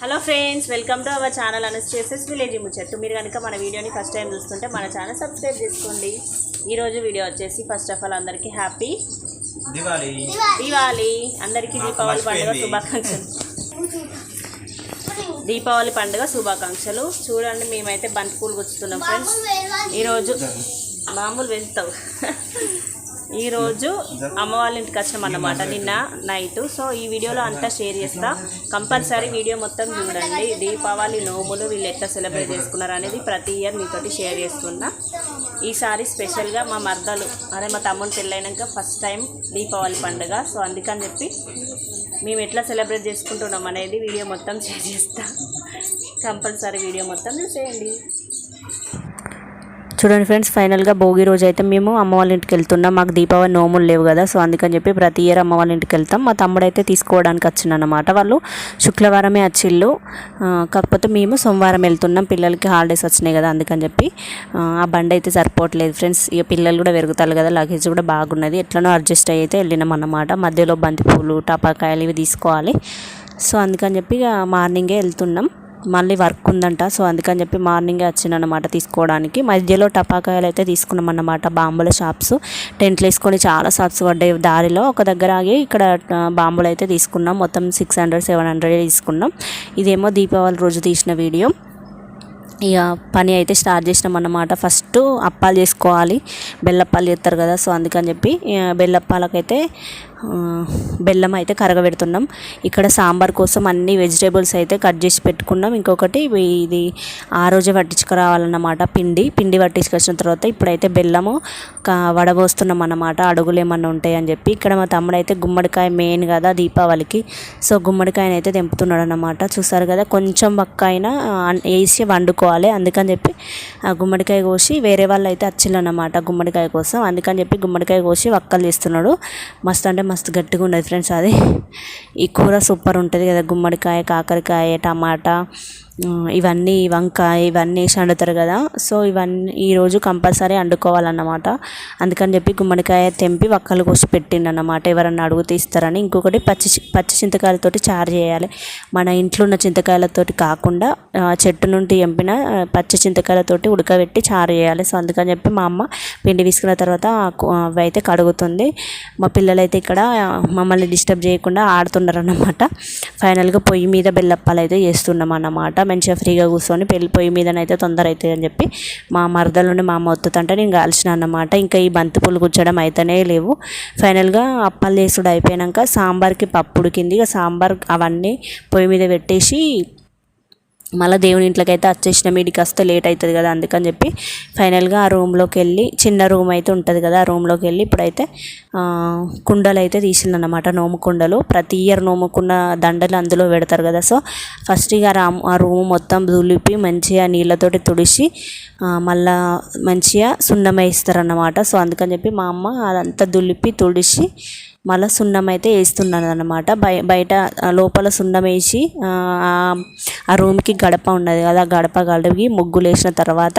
Hello friends welcome to our channel Anas చేసేస్ village ముచ్చట్టు మీరు కనుక మన వీడియోని ఫస్ట్ టైం చూస్తుంటే మన ఛానల్ సబ్స్క్రైబ్ చేసుకోండి. ఈరోజు వీడియో వచ్చేసి ఫస్ట్ ఆఫ్ ఆల్ అందరికీ హ్యాపీ దివాలి దీపావళి అందరికీ దీపావళి పండుగ. శుభాకాంక్షలు. దీపావళి పండుగ శుభాకాంక్షలు. చూడండి మేమైతే బంతి పూలు గుచ్చుతున్నాం ఫ్రెండ్స్ ఈరోజు మామూలు వెళ్తావు ఈరోజు అమ్మ వాళ్ళ ఇంటికి వచ్చినాం అన్నమాట నిన్న నైట్. సో ఈ వీడియోలో అంతా షేర్ చేస్తా. కంపల్సరీ వీడియో మొత్తం చూడండి. దీపావళి నోములు వీళ్ళు ఎట్లా సెలబ్రేట్ చేసుకున్నారు అనేది ప్రతి ఇయర్ మీతోటి షేర్ చేస్తున్నా. ఈసారి స్పెషల్గా మా మర్దలు అదే మా తమ్ముని పెళ్ళైనాక ఫస్ట్ టైం దీపావళి పండుగ. సో అందుకని చెప్పి మేము ఎట్లా సెలబ్రేట్ చేసుకుంటున్నాం అనేది వీడియో మొత్తం షేర్ చేస్తా. కంపల్సరీ వీడియో మొత్తం చూసేయండి. చూడండి ఫ్రెండ్స్ ఫైనల్గా భోగి రోజు అయితే మేము అమ్మ వాళ్ళ ఇంటికి వెళ్తున్నాం. మాకు దీపావళి నోములు లేవు కదా సో అందుకని చెప్పి ప్రతి ఇయర్ అమ్మ వాళ్ళ ఇంటికి వెళ్తాం. మా తమ్ముడు అయితే తీసుకోవడానికి వచ్చిందన్నమాట వాళ్ళు శుక్రవారమే వచ్చిళ్ళు కాకపోతే మేము సోమవారం వెళ్తున్నాం. పిల్లలకి హాలిడేస్ వచ్చినాయి కదా అందుకని చెప్పి ఆ, బండి అయితే సరిపోవట్లేదు ఫ్రెండ్స్. ఇక పిల్లలు కూడా పెరుగుతారు కదా లగేజ్ కూడా బాగున్నది. ఎట్లనో అడ్జస్ట్ అయితే వెళ్ళినాం అన్నమాట మధ్యలో బంతిపూలు టపాకాయలు ఇవి తీసుకోవాలి. సో అందుకని చెప్పి ఇక మార్నింగే వెళ్తున్నాం. మళ్ళీ వర్క్ ఉందంట సో అందుకని చెప్పి మార్నింగే వచ్చిందన్నమాట తీసుకోవడానికి. మధ్యలో టపాకాయలు అయితే తీసుకున్నాం అన్నమాట బాంబుల షాప్స్. టెంట్లు వేసుకొని చాలా షాప్స్ పడ్డాయి దారిలో. ఒక దగ్గర ఆగి ఇక్కడ బాంబులు అయితే తీసుకున్నాం. మొత్తం సిక్స్ హండ్రెడ్ సెవెన్ హండ్రెడ్ తీసుకున్నాం. ఇదేమో దీపావళి రోజు తీసిన వీడియో. ఇక పని అయితే స్టార్ట్ చేసినాం అన్నమాట ఫస్ట్ అప్పాలు చేసుకోవాలి. బెల్లప్పాలు చేస్తారు కదా. సో అందుకని చెప్పి బెల్లప్పాలకైతే బెల్లం అయితే కరగబెడుతున్నాం. ఇక్కడ సాంబార్ కోసం అన్ని వెజిటేబుల్స్ అయితే కట్ చేసి పెట్టుకున్నాం. ఇంకొకటి ఇది ఆ రోజే పట్టించుకురావాలన్నమాట పిండి. పిండి పట్టించుకొచ్చిన తర్వాత ఇప్పుడైతే బెల్లము వడబోస్తున్నాం అన్నమాట. అడుగులు ఏమన్నా ఉంటాయని చెప్పి. ఇక్కడ మా తమ్ముడు అయితే గుమ్మడికాయ మెయిన్ కదా దీపావళికి. సో గుమ్మడికాయని అయితే తెంపుతున్నాడు అన్నమాట చూసారు కదా కొంచెం పక్క అయినా వేసి వండుకోవాలి. అందుకని చెప్పి ఆ గుమ్మడికాయ కోసి వేరే వాళ్ళు అయితే వచ్చిల్లన్నమాట గుమ్మడికాయ కోసం. అందుకని చెప్పి గుమ్మడికాయ కోసి వక్కలు తీస్తున్నాడు. మస్తు అంటే మస్తు గట్టిగా ఉండదు ఫ్రెండ్స్ అది. ఈ కూర సూపర్ ఉంటుంది కదా గుమ్మడికాయ కాకరకాయ టమాటా ఇవన్నీ వంకాయ ఇవన్నీ వేసి వండుతారు కదా. సో ఇవన్నీ ఈరోజు కంపల్సరీ వండుకోవాలన్నమాట అందుకని చెప్పి గుమ్మడికాయ తెంపి వక్కలు కోసి పెట్టిండన్నమాట. ఎవరన్నా అడుగుతే ఇస్తారని. ఇంకొకటి పచ్చి పచ్చి చింతకాయలతోటి చారు చేయాలి. మన ఇంట్లో ఉన్న చింతకాయలతోటి కాకుండా చెట్టు నుండి ఎంపిన పచ్చి చింతకాయలతోటి ఉడకబెట్టి చారు చేయాలి. సో అందుకని చెప్పి మా అమ్మ పిండి తీసుకున్న తర్వాత అవైతే అవి అయితే కడుగుతుంది. మా పిల్లలైతే ఇక్కడ మమ్మల్ని డిస్టర్బ్ చేయకుండా ఆడుతున్నారు అన్నమాట ఫైనల్గా పొయ్యి మీద బెల్లప్పాలు అయితే చేస్తున్నాం అన్నమాట మంచిగా ఫ్రీగా కూర్చొని పెళ్ళి పొయ్యి మీదనైతే తొందర అవుతుంది అని చెప్పి మా మరదల నుండి మా అమ్మ వస్తుందంటే నేను కాల్చిన అన్నమాట. ఇంకా ఈ బంతి పూలు కూర్చోడం అయితేనే లేవు. ఫైనల్గా అప్పాలు చేసుడు అయిపోయాక సాంబార్కి పప్పు ఉడికింది ఇక సాంబార్ అవన్నీ పొయ్యి మీద పెట్టేసి మళ్ళీ దేవుని ఇంట్లోకి అయితే వచ్చేసిన మీడికి వస్తే లేట్ అవుతుంది కదా అందుకని చెప్పి ఫైనల్గా ఆ రూమ్లోకి వెళ్ళి చిన్న రూమ్ అయితే ఉంటుంది కదా ఆ రూమ్లోకి వెళ్ళి ఇప్పుడైతే కుండలు అయితే తీసిందన్నమాట. నోము కుండలు ప్రతి ఇయర్ నోముకున్న దండలు అందులో పెడతారు కదా. సో ఫస్ట్ ఇక ఆ రూమ్ మొత్తం దులిపి మంచిగా నీళ్ళతోటి తుడిచి మళ్ళా మంచిగా సున్నం వేస్తారన్నమాట సో అందుకని చెప్పి మా అమ్మ అదంతా దులిపి తుడిచి మళ్ళీ సున్నం అయితే వేస్తున్నాను అనమాట బయ బయట లోపల సున్నం వేసి ఆ, రూమ్కి గడప ఉన్నది కదా ఆ గడప గడిగి ముగ్గులు వేసిన తర్వాత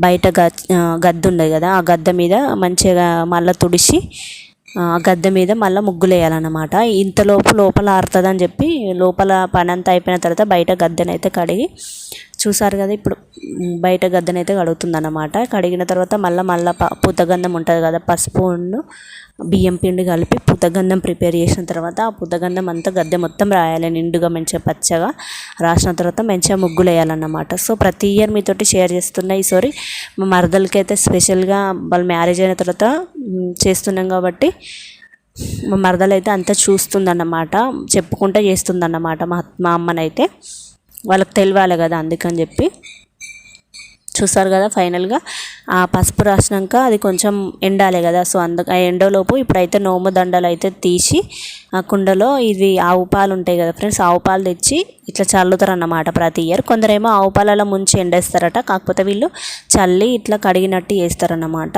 బయట గద్ద ఉన్నది కదా ఆ గద్ద మీద మంచిగా మళ్ళీ తుడిచి ఆ గద్దె మీద మళ్ళీ ముగ్గులు వేయాలన్నమాట. ఇంతలోపు లోపల ఆరుతుందని చెప్పి లోపల పని అంతా అయిపోయిన తర్వాత బయట గద్దెనైతే కడిగి చూసారు కదా ఇప్పుడు బయట గద్దెనైతే కడుగుతుందన్నమాట. కడిగిన తర్వాత మళ్ళీ మళ్ళీ పూతగంధం ఉంటుంది కదా పసుపును బియ్యం పిండి కలిపి పూతగంధం ప్రిపేర్ చేసిన తర్వాత ఆ పూతగంధం అంతా గద్దె మొత్తం రాయాలి నిండుగా మంచిగా పచ్చగా. రాసిన తర్వాత మంచిగా ముగ్గులు వేయాలన్నమాట. సో ప్రతి ఇయర్ మీతోటి షేర్ చేస్తున్నా ఈసారి. మా మరదలకి అయితే స్పెషల్గా వాళ్ళ మ్యారేజ్ అయిన తర్వాత చేస్తున్నాం కాబట్టి మా మరదలైతే అంతా చూస్తుందన్నమాట చెప్పుకుంటూ చేస్తుందన్నమాట మా మా అమ్మనైతే. వాళ్ళకి తెలియాలి కదా అందుకని చెప్పి. చూసారు కదా ఫైనల్గా. ఆ పసుపు రాసినాక అది కొంచెం ఎండాలి కదా సో అందుక ఆ ఎండలోపు ఇప్పుడైతే నోము దండలు అయితే తీసి కుండలో ఇవి ఆవు పాలు ఉంటాయి కదా ఫ్రెండ్స్ ఆవు పాలు తెచ్చి ఇట్లా చల్లుతారు అన్నమాట ప్రతి ఇయర్. కొందరేమో ఆవు పాలలో ముంచి ఎండేస్తారట కాకపోతే వీళ్ళు చల్లి ఇట్లా కడిగినట్టు చేస్తారన్నమాట.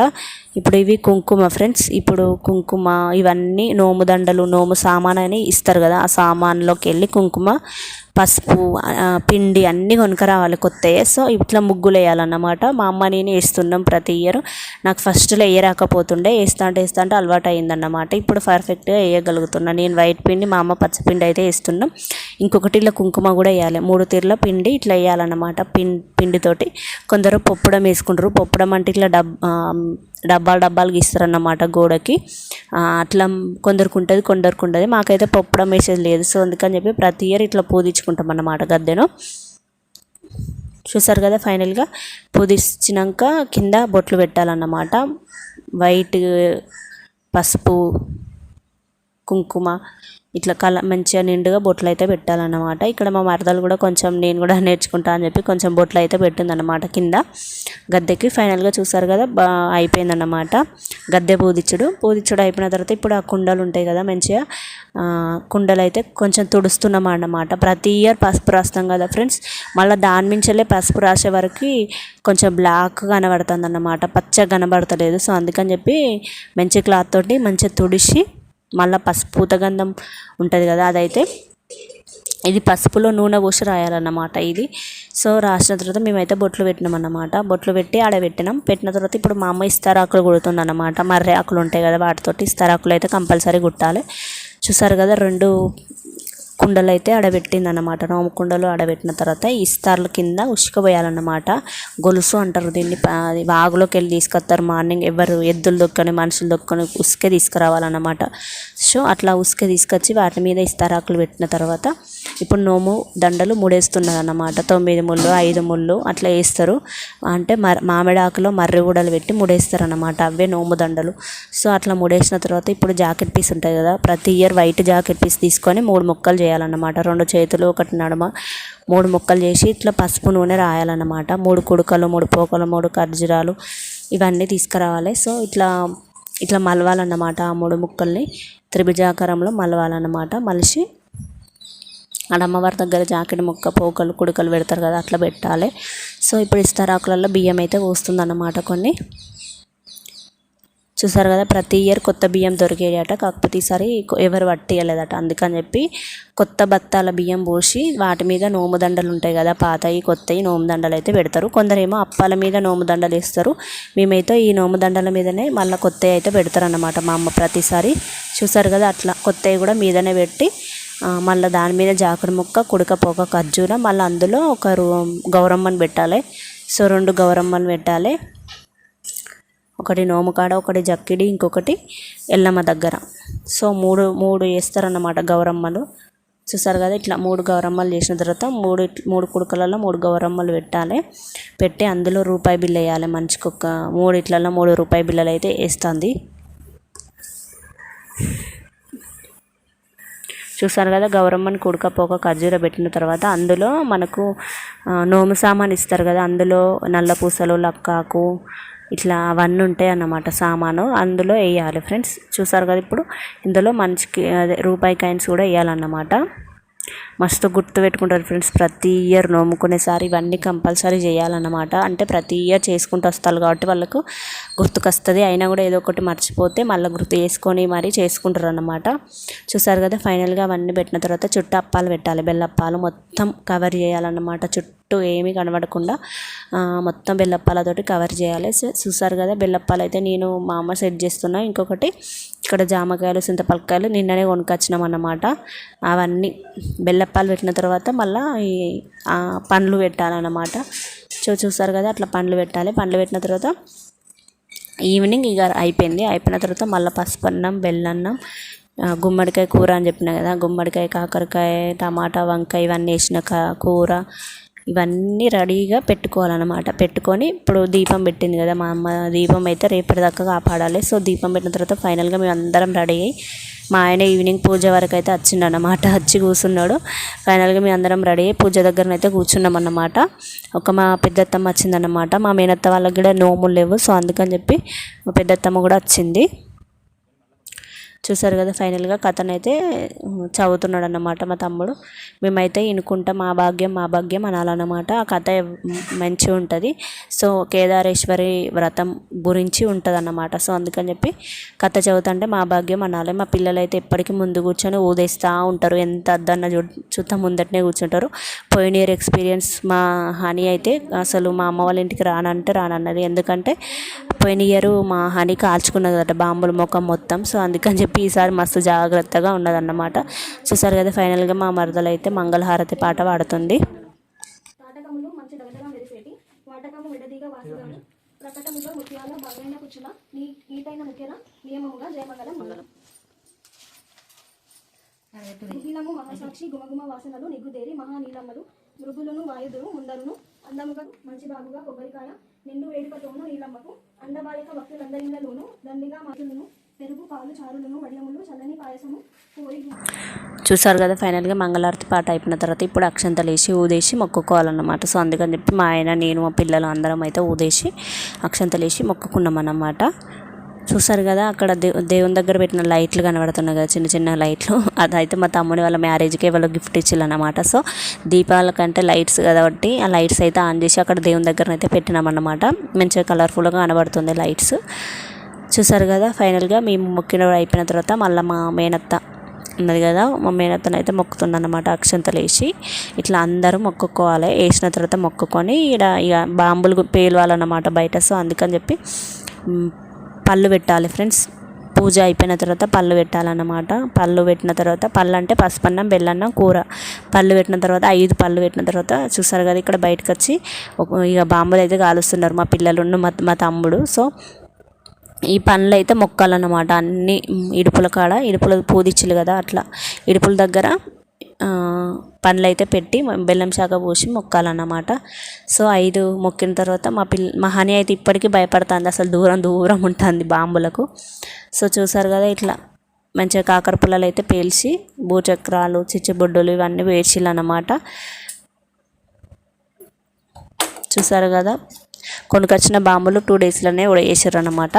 ఇప్పుడు ఇవి కుంకుమ ఫ్రెండ్స్ ఇప్పుడు కుంకుమ ఇవన్నీ నోము దండలు నోము సామాన్ అని ఇస్తారు కదా ఆ సామాన్లోకి వెళ్ళి కుంకుమ పసుపు పిండి అన్నీ కొనుకరావాలి కొత్తవి సో ఇట్లా ముగ్గులు వేయాలన్నమాట. మా అమ్మ నేను వేస్తున్నాం ప్రతి ఇయర్. నాకు ఫస్ట్లో వేయరాకపోతుండే వేస్తా అంటే వేస్తా అంటే అలవాటు అయిందన్నమాట ఇప్పుడు పర్ఫెక్ట్గా వేయగలుగుతున్నాను నేను వైట్ పిండి మా అమ్మ పచ్చపిండి అయితే వేస్తున్నాం. ఇంకొకటి ఇలా కుంకుమ కూడా వేయాలి. మూడు తీర్ల పిండి ఇట్లా వేయాలన్నమాట పిండి పిండితోటి. కొందరు పొప్పడం వేసుకుంటారు. పొప్పడం అంటే ఇట్లా డబ్ డబ్బాలు డబ్బాలు గీస్తారన్నమాట గోడకి. అట్లా కొందరికి ఉంటుంది కొందరికి ఉంటుంది మాకైతే పొప్పడం వేసేది లేదు. సో అందుకని చెప్పి ప్రతి ఇయర్ ఇట్లా పూజించుకుంటాం అన్నమాట గద్దెను. చూసారు కదా ఫైనల్గా పూజించినాక కింద బొట్లు పెట్టాలన్నమాట. వైట్ పసుపు కుంకుమ ఇట్లా కల మంచిగా నిండుగా బొట్లు అయితే పెట్టాలన్నమాట. ఇక్కడ మా మరదలు కూడా కొంచెం నేను కూడా నేర్చుకుంటా అని చెప్పి కొంచెం బొట్లు అయితే పెట్టిందన్నమాట కింద. గద్దెకి ఫైనల్గా చూసారు కదా బా అయిపోయిందన్నమాట. గద్దె పూదిచ్చుడు. పూదిచ్చుడు అయిపోయిన తర్వాత ఇప్పుడు ఆ కుండలు ఉంటాయి కదా మంచిగా కుండలు అయితే కొంచెం తుడుస్తున్నాం అన్నమాట ప్రతి ఇయర్ పసుపు రాస్తాం కదా ఫ్రెండ్స్. మళ్ళీ దాని మించలే పసుపు రాసే వరకు కొంచెం బ్లాక్ కనబడుతుంది అన్నమాట పచ్చగా కనబడతలేదు. సో అందుకని చెప్పి మంచి క్లాత్ తోటి మంచిగా తుడిచి మళ్ళీ పసుపు పూతగంధం ఉంటుంది కదా అదైతే. ఇది పసుపులో నూనె పోసి రాయాలన్నమాట ఇది. సో రాసిన తర్వాత మేమైతే బొట్లు పెట్టినాం అన్నమాట బొట్లు పెట్టి ఆడ పెట్టినాం. పెట్టిన తర్వాత ఇప్పుడు మా అమ్మ ఇస్తారాకులు కుడుతుంది అన్నమాట మర్రి ఆకులు ఉంటాయి కదా వాటితోటి ఇస్తారాకులు అయితే కంపల్సరీ కుట్టాలి. చూసారు కదా రెండు కుండలు అయితే ఆడబెట్టింది అనమాట నోము కుండలు ఆడబెట్టిన తర్వాత ఇస్తార్ల కింద ఉసుకపోయాలన్నమాట. గొలుసు అంటారు దీన్ని. వాగులోకి వెళ్ళి తీసుకొస్తారు మార్నింగ్ ఎవరు ఎద్దులు దొక్కని మనుషులు దొక్కని ఉసుకే తీసుకురావాలన్నమాట. సో అట్లా ఉసుకే తీసుకొచ్చి వాటి మీద ఇస్తారాకులు పెట్టిన తర్వాత ఇప్పుడు నోము దండలు ముడేస్తున్నారు అన్నమాట తొమ్మిది ముళ్ళు ఐదు ముళ్ళు అట్లా వేస్తారు. అంటే మర్ మామిడాకులో మర్రి ఊడలు పెట్టి ముడేస్తారు అన్నమాట అవే నోము దండలు. సో అట్లా ముడేసిన తర్వాత ఇప్పుడు జాకెట్ పీస్ ఉంటుంది కదా ప్రతి ఇయర్ వైట్ జాకెట్ పీస్ తీసుకొని మూడు మొక్కలు చేయాలన్నమాట. రెండు చేతులు ఒకటి నడుమ మూడు ముక్కలు చేసి ఇట్లా పసుపు నూనె రాయాలన్నమాట. మూడు కుడుకలు మూడు పోకలు మూడు ఖర్జురాలు ఇవన్నీ తీసుకురావాలి. సో ఇట్లా ఇట్లా మలవాలన్నమాట ఆ మూడు ముక్కల్ని. త్రిభుజాకారంలో మలవాలన్నమాట. మలిసి ఆడ అమ్మవారి దగ్గర జాకెట్ ముక్క పోకలు కుడుకలు పెడతారు కదా అట్లా పెట్టాలి. సో ఇప్పుడు ఇస్తారాకులలో బియ్యం అయితే వస్తుందన్నమాట కొన్ని. చూసారు కదా ప్రతి ఇయర్ కొత్త బియ్యం దొరికేయట. కాకపోతే ఈసారి ఎవరు పట్టియలేదట అందుకని చెప్పి కొత్త బత్తాల బియ్యం పోసి వాటి మీద నోము దండలు ఉంటాయి కదా పాతవి కొత్తవి నోము దండలు అయితే పెడతారు. కొందరేమో అప్పాల మీద నోము దండలు వేస్తారు. మేమైతే ఈ నోము దండల మీదనే మళ్ళీ కొత్తవి అయితే పెడతారు అన్నమాట మా అమ్మ ప్రతిసారి. చూసారు కదా అట్లా కొత్తవి కూడా మీదనే పెట్టి మళ్ళీ దాని మీద జాకుడు ముక్క కుడకపోక ఖర్జూరం మళ్ళీ అందులో ఒక గౌరమ్మని పెట్టాలి. సో రెండు గౌరమ్మలు పెట్టాలి. ఒకటి నోముకాడ ఒకటి జక్కిడి ఇంకొకటి ఎల్లమ్మ దగ్గర. సో మూడు మూడు వేస్తారన్నమాట గౌరమ్మలు. చూసారు కదా ఇట్లా మూడు గౌరమ్మలు చేసిన తర్వాత మూడు మూడు కుడుకలలో మూడు గౌరమ్మలు పెట్టాలి. పెట్టి అందులో రూపాయి బిల్లు వేయాలి మనిషికి ఒక మూడు ఇట్లలో మూడు రూపాయి బిల్లలు అయితే వేస్తుంది. చూసారు కదా గౌరమ్మని కుడకపోక ఖర్జూర పెట్టిన తర్వాత అందులో మనకు నోము సామాన్ ఇస్తారు కదా అందులో నల్ల పూసలు లక్కాకు ఇట్లా అవన్నీ ఉంటాయి అన్నమాట సామాను. అందులో వేయాలి ఫ్రెండ్స్. చూసారు కదా ఇప్పుడు ఇందులో మంచికి అదే రూపాయి కాయిన్స్ కూడా వేయాలన్నమాట. మస్తు గుర్తు పెట్టుకుంటారు ఫ్రెండ్స్ ప్రతి ఇయర్ నోముకునేసారి ఇవన్నీ కంపల్సరీ చేయాలన్నమాట. అంటే ప్రతి ఇయర్ చేసుకుంటూ వస్తారు కాబట్టి వాళ్ళకు గుర్తుకొస్తుంది. అయినా కూడా ఏదో ఒకటి మర్చిపోతే మళ్ళీ గుర్తు చేసుకొని మరీ చేసుకుంటారు అన్నమాట చూసారు కదా ఫైనల్గా అవన్నీ పెట్టిన తర్వాత చుట్టూ అప్పాలు పెట్టాలి. బెల్లప్పాలు మొత్తం కవర్ చేయాలన్నమాట. చుట్టూ ఏమీ కనబడకుండా మొత్తం బెల్లప్పాలతోటి కవర్ చేయాలి. చూసారు కదా బెల్లప్పాలు అయితే నేను మా అమ్మ సెట్ చేస్తున్నా. ఇంకొకటి ఇక్కడ జామకాయలు చింతపలకాయలు నిన్ననే కొనుకొచ్చినాం అన్నమాట అవన్నీ బెల్లప్పాలు పెట్టిన తర్వాత మళ్ళీ ఈ పండ్లు పెట్టాలన్నమాట. చూ చూస్తారు కదా అట్లా పండ్లు పెట్టాలి. పండ్లు పెట్టిన తర్వాత ఈవినింగ్ ఇక అయిపోయింది. అయిపోయిన తర్వాత మళ్ళీ పసుపు అన్నం బెల్లన్నం గుమ్మడికాయ కూర అని చెప్పిన కదా గుమ్మడికాయ కాకరకాయ టమాటా వంకాయ ఇవన్నీ వేసిన కూర ఇవన్నీ రెడీగా పెట్టుకోవాలన్నమాట. పెట్టుకొని ఇప్పుడు దీపం పెట్టింది కదా మా అమ్మ దీపం అయితే రేపటిదాకా కాపాడాలి. సో దీపం పెట్టిన తర్వాత ఫైనల్గా మేము అందరం రెడీ అయ్యి మా ఆయన ఈవినింగ్ పూజ వరకు అయితే వచ్చిండనమాట వచ్చి కూర్చున్నాడు. ఫైనల్గా మేము అందరం రెడీ అయ్యి పూజ దగ్గరనైతే కూర్చున్నాం అన్నమాట. ఒక మా పెద్దత్తమ్మ వచ్చిందన్నమాట. మా మేనత్త వాళ్ళకి కూడా నోములు లేవు. సో అందుకని చెప్పి మా పెద్దత్తమ్మ కూడా వచ్చింది. చూసారు కదా ఫైనల్గా కథనైతే చదువుతున్నాడు అన్నమాట మా తమ్ముడు. మేమైతే ఇనుకుంటాం మా భాగ్యం మా భాగ్యం అనాలన్నమాట. ఆ కథ మంచిగా ఉంటుంది. సో కేదారేశ్వరి వ్రతం గురించి ఉంటుంది అన్నమాట సో అందుకని చెప్పి కథ చదువుతుంటే మా భాగ్యం అనాలి. మా పిల్లలు అయితే ఎప్పటికీ ముందు కూర్చొని ఊదేస్తూ ఉంటారు. ఎంత అద్దన్న చూ చూస్తా ముందటనే కూర్చుంటారు. పోయిన ఇయర్ ఎక్స్పీరియన్స్ మా హనీ అయితే అసలు మా అమ్మ వాళ్ళ ఇంటికి రానంటే రానన్నది. ఎందుకంటే పోయిన ఇయర్ మా హనీ కాల్చుకున్నదట బాంబుల ముఖం మొత్తం. సో అందుకని చెప్పి చెప్పి ఈసారి మస్తు జాగ్రత్తగా ఉన్నదన్నమాట. చూసారు కదా ఫైనల్గా మా మరదలు అయితే మంగళహారతి పాట పాడుతుంది. తాటకములు మంచి దగదగా మెరిసేటి వాటకము విడదీగా వాసుగాను ప్రకటములో ముత్యాల బాగైన కుచ్చుల నీ నీటైన ముఖ్యల నియమముగా జయమంగళం మంగళం. గుగ్గిలము మహాసాక్షి గుమగుమ వాసనలు నిగ్గుదేరి మహానీలమ్మలు మృగులను వాయుదురు ముందరును అందముగా మంచి బాగుగా కొబ్బరికాయ నిండు వేడుకతోను నీలమ్మకు చల్లని పాయసము చూసారు కదా ఫైనల్గా మంగళారతి పాట అయిపోయిన తర్వాత ఇప్పుడు అక్షంతలు వేసి ఊదేసి మొక్కుకోవాలన్నమాట. సో అందుకని చెప్పి మా ఆయన నేను మా పిల్లలు అందరం అయితే ఊదేసి అక్షంతలు వేసి మొక్కుకున్నాం అన్నమాట చూసారు కదా అక్కడ దేవుని దగ్గర పెట్టిన లైట్లు కనబడుతున్నాయి కదా చిన్న చిన్న లైట్లు. అదైతే మా తమ్ముని వాళ్ళ మ్యారేజ్కి వాళ్ళు గిఫ్ట్ ఇచ్చిల్లన్నమాట సో దీపాల కంటే లైట్స్ కాబట్టి ఆ లైట్స్ అయితే ఆన్ చేసి అక్కడ దేవుని దగ్గర అయితే పెట్టినామన్నమాట. మంచిగా కలర్ఫుల్గా కనబడుతుంది లైట్స్. చూసారు కదా ఫైనల్గా మేము మొక్కిన అయిపోయిన తర్వాత మళ్ళీ మా మేనత్త ఉన్నది కదా మా మేనత్తను అయితే మొక్కుతుందన్నమాట అక్షంతలు వేసి ఇట్లా అందరూ మొక్కుకోవాలి వేసిన తర్వాత మొక్కుకొని ఇక్కడ ఇక బాంబులు పేలవాలన్నమాట బయట. సో అందుకని చెప్పి పళ్ళు పెట్టాలి ఫ్రెండ్స్. పూజ అయిపోయిన తర్వాత పళ్ళు పెట్టాలన్నమాట. పళ్ళు పెట్టిన తర్వాత పళ్ళు అంటే పసుపన్నం బెల్లన్నం కూర. పళ్ళు పెట్టిన తర్వాత ఐదు పళ్ళు పెట్టిన తర్వాత చూసారు కదా ఇక్కడ బయటకు వచ్చి ఇక బాంబులు అయితే కాలుస్తున్నారు మా పిల్లలు మా మా తమ్ముడు. సో ఈ పనులు అయితే మొక్కాలన్నమాట. అన్ని ఇడుపుల కాడ ఇడుపుల పూదిచ్చులు కదా అట్లా. ఇడుపుల దగ్గర ఆ, పండ్లు అయితే పెట్టి బెల్లం శాఖ పోసి మొక్కాలన్నమాట. సో ఐదు మొక్కిన తర్వాత మా పిల్ల మా హనీ అయితే ఇప్పటికీ భయపడుతుంది. అసలు దూరం దూరం ఉంటుంది బాంబులకు. సో చూసారు కదా ఇట్లా. మంచిగా కాకర పుల్లలు అయితే పేల్చి భూచక్రాలు చిచ్చుబొడ్డులు ఇవన్నీ వేసిళ్ళు అన్నమాట చూసారు కదా? కొనుకొచ్చిన బాంబులు టూ డేస్లోనే వేసారు అన్నమాట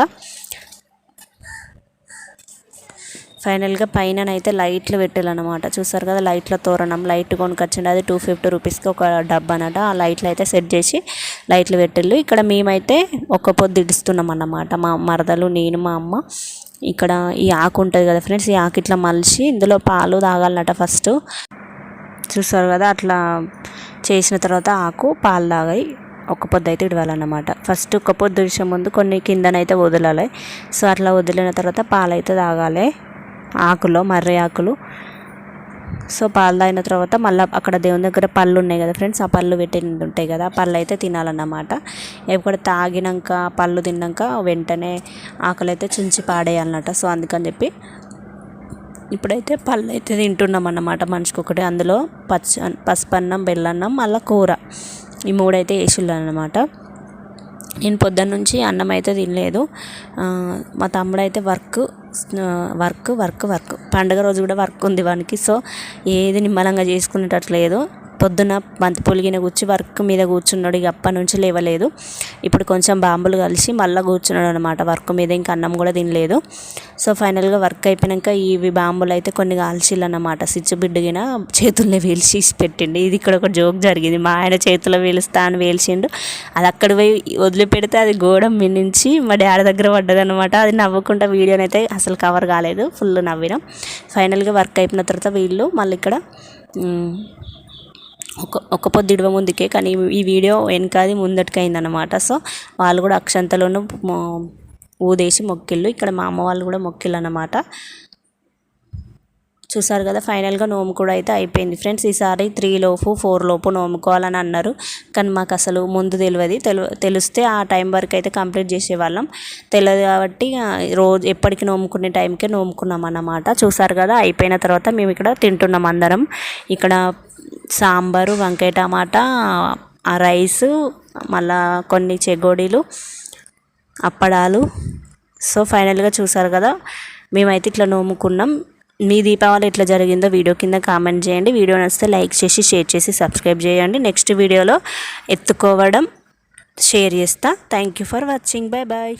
ఫైనల్గా పైన అయితే లైట్లు పెట్టాలన్నమాట. చూసారు కదా లైట్ల తోరణం లైట్ కొనుకొచ్చిండి. అది టూ ఫిఫ్టీ రూపీస్కి ఒక డబ్బా అనమాట ఆ లైట్లు అయితే సెట్ చేసి లైట్లు పెట్టిళ్ళు. ఇక్కడ మేమైతే ఒక్క పొద్దు ఇడుస్తున్నాం అన్నమాట. మా మరదలు నేను మా అమ్మ. ఇక్కడ ఈ ఆకు ఉంటుంది కదా ఫ్రెండ్స్ ఈ ఆకు ఇట్లా మలిచి ఇందులో పాలు తాగాలన్నట ఫస్ట్. చూస్తారు కదా అట్లా చేసిన తర్వాత ఆకు పాలు తాగాయి. ఒక పొద్దు అయితే ఇడవాలన్నమాట. ఫస్ట్ ఒక పొద్దు విషయం ముందు కొన్ని కిందనైతే వదలాలి. సో అట్లా వదిలిన తర్వాత పాలు అయితే తాగాలి. ఆకులో మర్రి ఆకులు. సో పాలు తాగిన తర్వాత మళ్ళీ అక్కడ దేవుని దగ్గర పళ్ళు ఉన్నాయి కదా ఫ్రెండ్స్ ఆ పళ్ళు పెట్టినది ఉంటాయి కదా ఆ పళ్ళు అయితే తినాలన్నమాట. ఎప్పుడు తాగినాక పళ్ళు తిన్నాక వెంటనే ఆకులు అయితే చుంచి పాడేయాలన్నమాట. సో అందుకని చెప్పి ఇప్పుడైతే పళ్ళు అయితే తింటున్నాం అన్నమాట మనిషికి ఒకటి. అందులో పచ్చ పసుపన్నం బెల్లన్నం మళ్ళీ కూర. ఈ మూడైతే వేసిళ్ళు నేను పొద్దున్న నుంచి అన్నం అయితే తినలేదు. మా తమ్ముడు అయితే వర్క్ వర్క్ వర్క్ వర్క్. పండగ రోజు కూడా వర్క్ ఉంది వానికి. సో ఏది నిమ్మలంగా చేసుకునేటట్లేదు పొద్దున బంతి పొలిగిన కూర్చి వర్క్ మీద కూర్చున్నాడు. ఇక అప్పటి నుంచి లేవలేదు. ఇప్పుడు కొంచెం బాంబులు కలిసి మళ్ళీ కూర్చున్నాడు అనమాట వర్క్ మీద ఇంకా అన్నం కూడా తినలేదు. సో ఫైనల్గా వర్క్ అయిపోయాక ఇవి బాంబులు అయితే కొన్ని కాల్చిల్లు అనమాట స్విచ్ బిడ్డగిన చేతుల్లో వేల్చి పెట్టిండు. ఇది ఇక్కడ ఒక జోక్ జరిగింది. మా ఆయన చేతిలో వేలుస్తా అని వేల్చిండు. అది అక్కడ పోయి వదిలిపెడితే అది గోడ మిన్నించి మా డాడీ దగ్గర పడ్డదనమాట అది నవ్వకుండా వీడియోనైతే అసలు కవర్ కాలేదు. ఫుల్ నవ్వినాం. ఫైనల్గా వర్క్ అయిపోయిన తర్వాత వీళ్ళు మళ్ళీ ఇక్కడ ఒక ఒక పొద్దు ఇడవ ముందుకే కానీ ఈ వీడియో వెనకాది ముందటికి అనమాట సో వాళ్ళు కూడా అక్షంతలోనూ మొ- ఊదేసి మొక్కిళ్ళు. ఇక్కడ మా అమ్మ వాళ్ళు కూడా మొక్కిళ్ళు అనమాట చూసారు కదా ఫైనల్గా నోము కూడా అయితే అయిపోయింది. ఫ్రెండ్స్ ఈసారి త్రీ లోపు ఫోర్ లోపు నోముకోవాలని అన్నారు. కానీ మాకు అసలు ముందు తెలియదు. తెలు తెలిస్తే ఆ టైం వరకు అయితే కంప్లీట్ చేసేవాళ్ళం. తెలియదు కాబట్టి రోజు ఎప్పటికి నోముకునే టైంకే నోముకున్నాం అన్నమాట. చూసారు కదా అయిపోయిన తర్వాత మేము ఇక్కడ తింటున్నాం అందరం. ఇక్కడ సాంబారు వంకాయ టమాటా ఆ రైసు మళ్ళా కొన్ని చెగోడీలు అప్పడాలు. సో ఫైనల్గా చూసారు కదా మేమైతే ఇట్లా నోముకున్నాం. మీ దీపావళి ఎట్లా జరిగిందో వీడియో కింద కామెంట్ చేయండి. వీడియో నచ్చితే లైక్ చేసి షేర్ చేసి సబ్స్క్రైబ్ చేయండి. నెక్స్ట్ వీడియోలో ఎత్తుకోవడం షేర్ చేస్తా. Thank you for watching bye bye